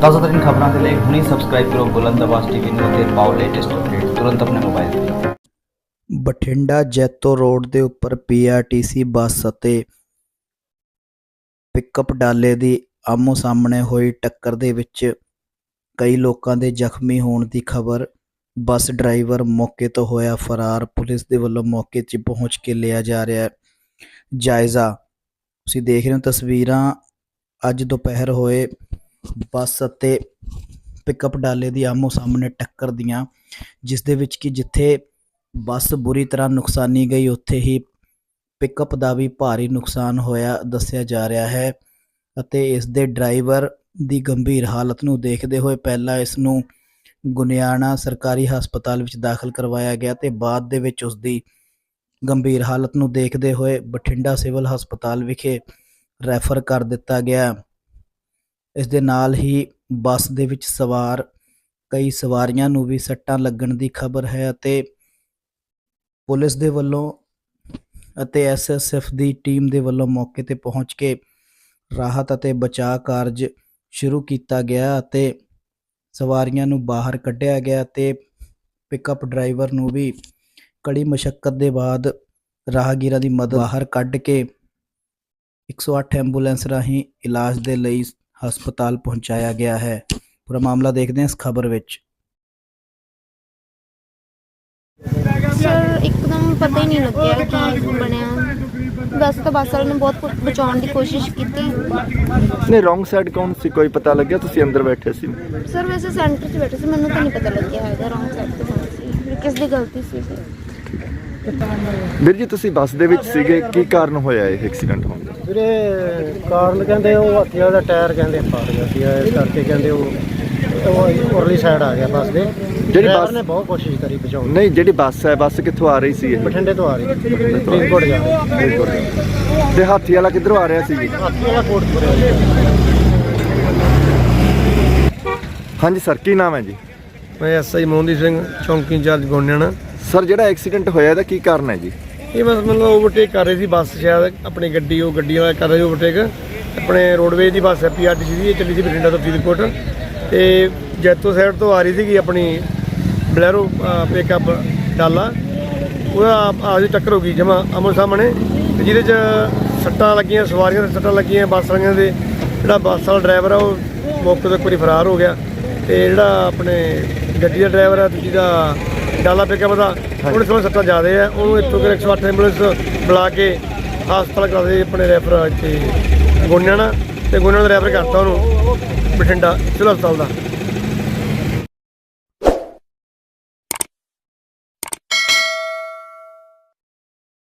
ਤਾਜ਼ਾ ਖਬਰਾਂ ਦੇ ਲਈ ਹੁਣੇ ਸਬਸਕ੍ਰਾਈਬ ਕਰੋ ਬੁਲੰਦ ਆਵਾਜ਼ ਟੀਵੀ ਨੂੰ ਅਤੇ ਪਾਓ ਲੇਟੈਸਟ ਅਪਡੇਟ ਤੁਰੰਤ ਆਪਣੇ ਮੋਬਾਈਲ ਤੇ। ਬਠਿੰਡਾ ਜੈਤੋ ਰੋਡ ਦੇ ਉੱਪਰ ਪੀਆਰਟੀਸੀ ਬੱਸ ਅਤੇ ਪਿਕਅਪ ਡਾਲੇ ਦੀ ਆਮੋ ਸਾਹਮਣੇ ਹੋਈ ਟੱਕਰ ਦੇ ਵਿੱਚ ਕਈ ਲੋਕਾਂ ਦੇ ਜ਼ਖਮੀ ਹੋਣ ਦੀ ਖਬਰ। ਬੱਸ ਡਰਾਈਵਰ ਮੌਕੇ ਤੋਂ ਹੋਇਆ ਫਰਾਰ। ਪੁਲਿਸ ਦੇ ਵੱਲੋਂ ਮੌਕੇ 'ਤੇ ਪਹੁੰਚ ਕੇ ਲਿਆ ਜਾ ਰਿਹਾ ਹੈ ਜਾਇਜ਼ਾ। ਤੁਸੀਂ ਦੇਖ ਰਹੇ ਹੋ ਤਸਵੀਰਾਂ। ਅੱਜ ਦੁਪਹਿਰ ਹੋਏ ਬੱਸ ਅਤੇ ਪਿਕਅਪ ਡਾਲੇ ਦੀ ਆਮੋ ਸਾਹਮਣੇ ਟੱਕਰ ਦੀਆਂ ਜਿਸ ਦੇ ਵਿੱਚ ਕਿ ਜਿੱਥੇ ਬੱਸ ਬੁਰੀ ਤਰ੍ਹਾਂ ਨੁਕਸਾਨੀ ਗਈ, ਉੱਥੇ ਹੀ ਪਿਕਅਪ ਦਾ ਵੀ ਭਾਰੀ ਨੁਕਸਾਨ ਹੋਇਆ, ਦੱਸਿਆ ਜਾ ਰਿਹਾ ਹੈ ਅਤੇ ਇਸ ਦੇ ਡਰਾਈਵਰ ਦੀ ਗੰਭੀਰ ਹਾਲਤ ਨੂੰ ਦੇਖਦੇ ਹੋਏ ਪਹਿਲਾਂ ਇਸ ਨੂੰ ਗੁਨਿਆਣਾ ਸਰਕਾਰੀ ਹਸਪਤਾਲ ਵਿੱਚ ਦਾਖਲ ਕਰਵਾਇਆ ਗਿਆ ਤੇ ਬਾਅਦ ਦੇ ਵਿੱਚ ਉਸ ਦੀ ਗੰਭੀਰ ਹਾਲਤ ਨੂੰ ਦੇਖਦੇ ਹੋਏ ਬਠਿੰਡਾ ਸਿਵਲ ਹਸਪਤਾਲ ਵਿਖੇ ਰੈਫਰ ਕਰ ਦਿੱਤਾ ਗਿਆ। ਇਸ ਦੇ ਨਾਲ ਹੀ ਬੱਸ ਦੇ ਵਿੱਚ ਸਵਾਰ, ਕਈ ਸਵਾਰੀਆਂ ਨੂੰ ਵੀ ਸੱਟਾਂ ਲੱਗਣ ਦੀ ਖਬਰ ਹੈ ਅਤੇ ਪੁਲਿਸ ਦੇ ਵੱਲੋਂ ਅਤੇ ਐਸਐਸਐਫ ਦੀ ਟੀਮ ਦੇ ਵੱਲੋਂ ਮੌਕੇ ਤੇ ਪਹੁੰਚ ਕੇ ਰਾਹਤ ਅਤੇ ਬਚਾਅ ਕਾਰਜ ਸ਼ੁਰੂ ਕੀਤਾ ਗਿਆ ਅਤੇ ਸਵਾਰੀਆਂ ਨੂੰ ਬਾਹਰ ਕੱਢਿਆ ਗਿਆ ਤੇ ਪਿਕਅਪ ਡਰਾਈਵਰ ਨੂੰ ਵੀ ਕੜੀ ਮਸ਼ੱਕਤ ਦੇ ਬਾਅਦ ਰਾਹਗੀਰਾਂ ਦੀ ਮਦਦ ਬਾਹਰ ਕੱਢ ਕੇ 108 ਐਂਬੂਲੈਂਸ ਰਾਹੀਂ ਇਲਾਜ ਦੇ ਲਈ ਹਸਪਤਾਲ ਪਹੁੰਚਾਇਆ ਗਿਆ ਹੈ। ਪੂਰਾ ਮਾਮਲਾ ਦੇਖਦੇ ਹਾਂ ਇਸ ਖਬਰ ਵਿੱਚ। ਸਰ ਇੱਕਦਮ ਪਤਾ ਹੀ ਨਹੀਂ ਲੱਗਿਆ ਕੀ ਬਣਿਆ। ਬਸ ਤਾਂ ਬੱਸ ਵਾਲੇ ਨੇ ਬਹੁਤ ਕੁਝ ਬਚਾਉਣ ਦੀ ਕੋਸ਼ਿਸ਼ ਕੀਤੀ। ਨਹੀਂ ਰੋਂਗ ਸਾਈਡ ਕੌਣ ਸੀ? ਕੋਈ ਪਤਾ ਲੱਗਿਆ? ਤੁਸੀਂ ਅੰਦਰ ਬੈਠੇ ਸੀ। ਸਰ ਵੈਸੇ ਸੈਂਟਰ 'ਚ ਬੈਠੇ ਸੀ। ਮੈਨੂੰ ਤਾਂ ਨਹੀਂ ਪਤਾ ਲੱਗਿਆ ਹੈਗਾ ਰੌਂਗ ਸਾਈਡ ਤੇ ਕੌਣ ਸੀ। ਵੀ ਕਿਸ ਦੀ ਗਲਤੀ ਸੀ। ਵੀਰ ਜੀ ਤੁਸੀਂ ਬੱਸ ਦੇ ਵਿੱਚ ਸੀਗੇ ਕੀ ਕਾਰਨ ਹੋਇਆ ਇਹ ਐਕਸੀਡੈਂਟ ਹੋਣ ਦਾ? ਵੀਰੇ ਕਾਰਨ ਕਹਿੰਦੇ ਉਹ ਹਾਥੀਆ ਦਾ ਟਾਇਰ ਕਹਿੰਦੇ ਫਟ ਗਿਆ ਸੀ ਇਸ ਕਰਕੇ ਕਹਿੰਦੇ ਉਹ ਉਹ ਉਰਲੀ ਸਾਈਡ ਆ ਗਿਆ ਬੱਸ ਦੇ। ਜਿਹੜੀ ਬੱਸ- ਨੇ ਬਹੁਤ ਕੋਸ਼ਿਸ਼ ਕਰੀ ਬਚਾਉਣ ਨਹੀਂ ਜਿਹੜੀ ਬੱਸ ਹੈ ਬੱਸ ਕਿੱਥੋਂ ਆ ਰਹੀ ਸੀ ਇਹ? ਬਠਿੰਡੇ ਤੋਂ ਆ ਰਹੀ ਸੀ ਫਰੀਦਕੋਟ ਜਾ ਰਹੀ ਤੇ ਹਾਥੀ ਵਾਲਾ ਕਿੱਧਰੋਂ ਆ ਰਿਹਾ ਸੀ ਜੀ? ਹਾਥੀ ਵਾਲਾ ਕੋਟ ਹਾਂਜੀ ਸਰ ਕੀ ਨਾਮ ਹੈ ਜੀ? ਮੈਂ ਐਸਆਈ ਮੋਹਨਦੀਪ ਸਿੰਘ ਚੌਂਕੀ ਇੰਚਾਰਜ ਗੋਨਿਆਣਾ। ਸਰ, ਜਿਹੜਾ ਐਕਸੀਡੈਂਟ ਹੋਇਆ, ਇਹਦਾ ਕੀ ਕਾਰਨ ਹੈ ਜੀ? ਇਹ ਬਸ ਮਤਲਬ ਓਵਰਟੇਕ ਕਰ ਰਹੀ ਸੀ ਬੱਸ ਸ਼ਾਇਦ, ਆਪਣੀ ਗੱਡੀ, ਉਹ ਗੱਡੀਆਂ ਦਾ ਕਰ ਰਿਹਾ ਸੀ ਓਵਰਟੇਕ ਆਪਣੇ ਰੋਡਵੇਜ ਦੀ ਬੱਸ ਹੈ ਪੀਆਰਟੀਸੀ ਦੀ, ਇਹ ਚੱਲੀ ਸੀ ਬਠਿੰਡਾ ਤੋਂ ਫਰੀਦਕੋਟ। ਤੇ ਜੈਤੋ ਸਾਈਡ ਤੋਂ ਆ ਰਹੀ ਸੀਗੀ ਆਪਣੀ ਬਲੈਰੋ ਪਿਕਅਪ ਡਾਲਾ। ਉਹਦਾ ਆਜੀ ਟੱਕਰ ਹੋ ਗਈ, ਜਮਾ ਅਮਰ ਸਾਹਮਣੇ। ਤੇ ਜਿਹਦੇ ਚ ਸੱਟਾਂ ਲੱਗੀਆਂ, ਸਵਾਰੀਆਂ ਦੇ ਸੱਟਾਂ ਲੱਗੀਆਂ, ਬੱਸ ਵਾਲਿਆਂ ਦੇ। ਜਿਹੜਾ ਬੱਸ ਵਾਲਾ ਡਰਾਈਵਰ ਆ, ਉਹ ਮੌਕੇ ਤੋਂ ਇੱਕ ਵਾਰੀ ਫਰਾਰ ਹੋ ਗਿਆ। ਤੇ ਜਿਹੜਾ ਆਪਣੇ ਗੱਡੀ ਦਾ ਡਰਾਈਵਰ ਆ, ਦੂਜੀ ਦਾ ਡਾਲਾ ਪਿਕਅਪ ਦਾ ਉਹਨੇ ਥੋੜਾ ਸੱਟਾਂ ਜ਼ਿਆਦਾ ਆ। ਉਹਨੂੰ ਇੱਥੋਂ ਕਿ 108 ਐਂਬੂਲੈਂਸ ਬੁਲਾ ਕੇ ਹਸਪਤਾਲ ਕਰਾਦੇ ਆਪਣੇ ਰੈਫਰ ਇੱਥੇ ਗੋਨਿਆਣਾ। ਤੇ ਗੋਨਿਆਣਾ ਦਾ ਰੈਫਰ ਕਰਤਾ ਉਹਨੂੰ ਬਠਿੰਡਾ ਸਿਵਲ ਹਸਪਤਾਲ ਦਾ।